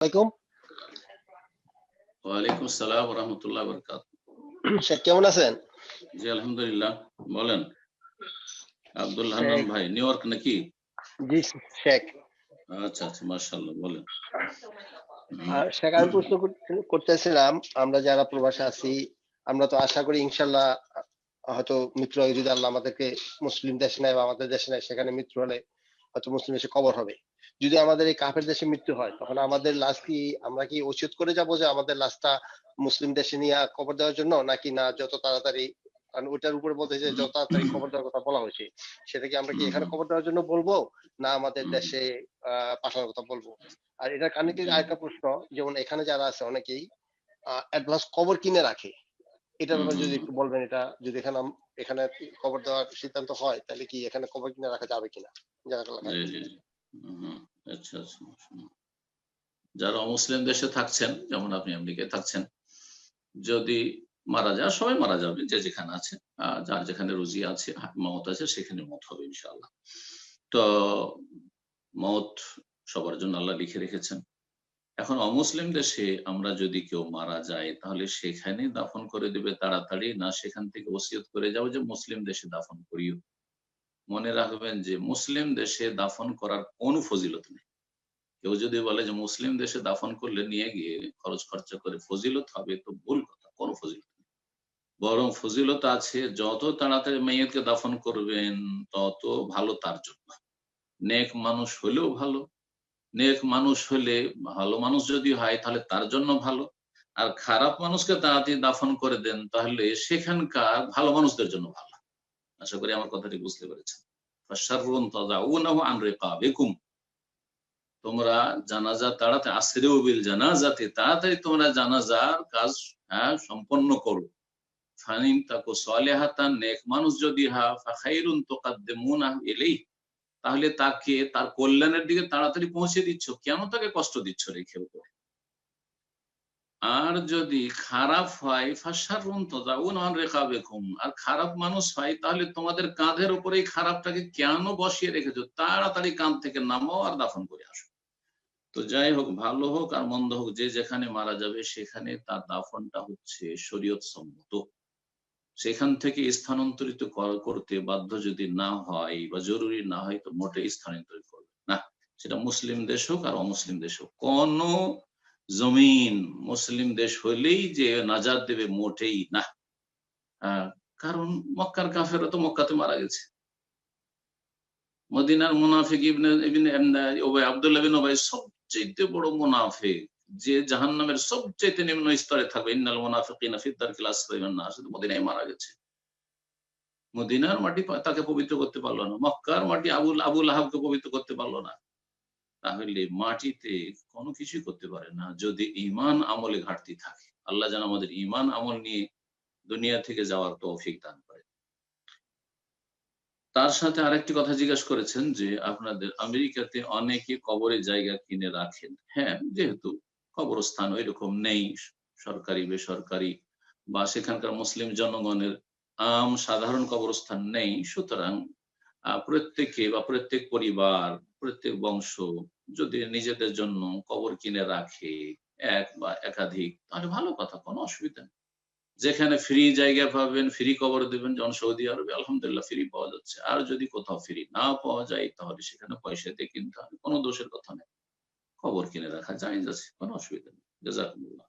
আলাইকুম। ওয়ালাইকুম আসসালাম রহমতুল্লাহ বরকাত। শেখ কেমন আছেন? জি আলহামদুলিল্লাহ বলেন। আব্দুল হান্নান ভাই নিউ ইয়র্ক নাকি? জি শেখ। আচ্ছা আচ্ছা মার্শাল্লাহ বলেন। আর শেখ আমি প্রশ্ন করতেছিলাম আমরা যারা প্রবাসে আছি আমরা তো আশা করি ইনশাল্লাহ হয়তো মিত্র যদি আল্লাহ আমাদেরকে মুসলিম দেশে নেয় বা আমাদের দেশে নেয় সেখানে মিত্র হলে হয়তো মুসলিম দেশে কবর হবে। যদি আমাদের এই কাফের দেশে মৃত্যু হয়, তখন আমাদের লাশ কি, আমরা কি উচিত করে যাব যে আমাদের লাশটা মুসলিম দেশে নিয়ে কবর দেওয়ার জন্য? নাকি না, যত তাড়াতাড়ি, কারণ ওইটার উপরে বলতে যে যত তাড়াতাড়ি কবর দেওয়ার কথা বলা হয়েছে, সেটা কি আমরা কি এখানে কবর দেওয়ার জন্য বলব? না আমাদের দেশে পাঠানোর কথা বলব। আর এটার কারণে কি আরেকটা প্রশ্ন, যেমন এখানে যারা আছে অনেকেই অ্যাডভান্স কবর কিনে রাখে। এটার ব্যাপারে যদি একটু বলবেন এটা যদি এখানে এখানে কবর দেওয়ার সিদ্ধান্ত হয় তাহলে কি এখানে কবর কিনে রাখা যাবে কিনা? আচ্ছা আচ্ছা যারা অমুসলিম দেশে থাকছেন যেমন আপনি আমেরিকায় থাকছেন যদি মারা যায় সবাই মারা যাবে যে যেখানে আছে যার যেখানে রুজি আছে মত আছে সেখানে মত হবে ইনশাআল্লাহ। তো মত সবার জন্য আল্লাহ লিখে রেখেছেন। এখন অমুসলিম দেশে আমরা যদি কেউ মারা যায়, তাহলে সেখানে দাফন করে দেবে তাড়াতাড়ি, না সেখান থেকে ওসিয়ত করে যাও যে মুসলিম দেশে দাফন করিও। মনে রাখবেন যে মুসলিম দেশে দাফন করার কোনো ফজিলত নেই। কেউ যদি বলে যে মুসলিম দেশে দাফন করলে নিয়ে গিয়ে খরচ খরচা করে ফজিলত হবে, তো ভুল কথা, কোনো ফজিলত নেই। বরং ফজিলত আছে, যত তাড়াতাড়ি মেয়েকে দাফন করবেন, তত ভালো তার জন্য। নেক মানুষ হলেও ভালো নেক মানুষ হলে ভালো মানুষ যদি হয়, তাহলে তার জন্য ভালো। আর খারাপ মানুষকে তাড়াতাড়ি দাফন করে দেন, তাহলে সেখানকার ভালো মানুষদের জন্য ভালো। আশা করি আমার কথাটি বুঝতে পেরেছেন। তোমরা জানাজা তাড়াতাড়ি আসরেও বিল জানাজাতে, তাড়াতাড়ি তোমরা জানাজার কাজ হ্যাঁ সম্পন্ন করো। ফানিন তাকু সালেহাতান, নেক মানুষ যদি হা ফাখাইরুন তুকাদ্দিমুনা ইলাইহি। তাহলে তাকে তার কল্যাণের দিকে তাড়াতাড়ি পৌঁছে দিচ্ছ। কেন তাকে কষ্ট দিচ্ছ রেখে উপরে আর যদি খারাপ হয় ফাশারুন তাদাউনাহু রেখাবেকুম আর খারাপ মানুষ হয়, তাহলে তোমাদের কাঁধের উপরে খারাপটাকে কেন বসিয়ে রেখেছো? তাড়াতাড়ি কাঁধ থেকে নামাও আর দাফন করে আসো। তো যাই হোক, ভালো হোক আর মন্দ হোক, যে যেখানে মারা যাবে, সেখানে তার দাফনটা হচ্ছে শরীয়ত সম্মত। সেখান থেকে স্থানান্তরিত করতে বাধ্য যদি না হয় বা জরুরি না হয়, তো মোটে স্থানান্তরিত করবে না। সেটা মুসলিম দেশ হোক আর অমুসলিম দেশ হোক। কোন জমিন মুসলিম দেশ হলেই যে নাজাদ দেবে মোটেই না। কারণ মক্কার কাফেরা তো মক্কাতে মারা গেছে। মদিনার মুনাফিক ইবনে ইবনে ওবাই আব্দুল্লাহ বিন ওবাই সবচেয়ে বড় মুনাফিক। যে জাহান্নামের সবচেয়ে নিম্ন স্তরে থাকবে, ইন্নাল মুনাফিকিনা ফি দারকিল আসফালি মিনান নার মদিনায় মারা গেছে। মদিনার মাটি তাকে পবিত্র করতে পারল না। মক্কার মাটি আবুল আবুল আহাবকে পবিত্র করতে পারল না। তাহলে মাটিতে কোনো কিছুই করতে পারে না, যদি ইমান আমলে ঘাটতি থাকে। আল্লাহ যেন আমাদের ইমান আমল নিয়ে দুনিয়া থেকে যাওয়ার তৌফিক দান করে। তার সাথে আরেকটি কথা জিজ্ঞাসা করেছেন যে, আপনাদের আমেরিকাতে অনেকে কবরের জায়গা কিনে রাখেন। হ্যাঁ যেহেতু কবরস্থান ওই রকম নেই, সরকারি, বেসরকারি বা সেখানকার মুসলিম জনগণের আম সাধারণ কবরস্থান নেই। সুতরাং প্রত্যেকে বা প্রত্যেক পরিবার, প্রত্যেক বংশ যদি নিজেদের জন্য কবর কিনে রাখে এক বা একাধিক, তাহলে ভালো কথা, কোনো অসুবিধা নেই। যেখানে ফ্রি জায়গা পাবেন ফ্রি কবর দেবেন যেমন সৌদি আরবে, আলহামদুলিল্লাহ ফ্রি পাওয়া যাচ্ছে। আর যদি কোথাও ফ্রি না পাওয়া যায়, তাহলে সেখানে পয়সা দিয়ে কিনতে হবে, কোনো দোষের কথা নেই। خبر کنید خدا این دستی بنا شویدن جزاکم الله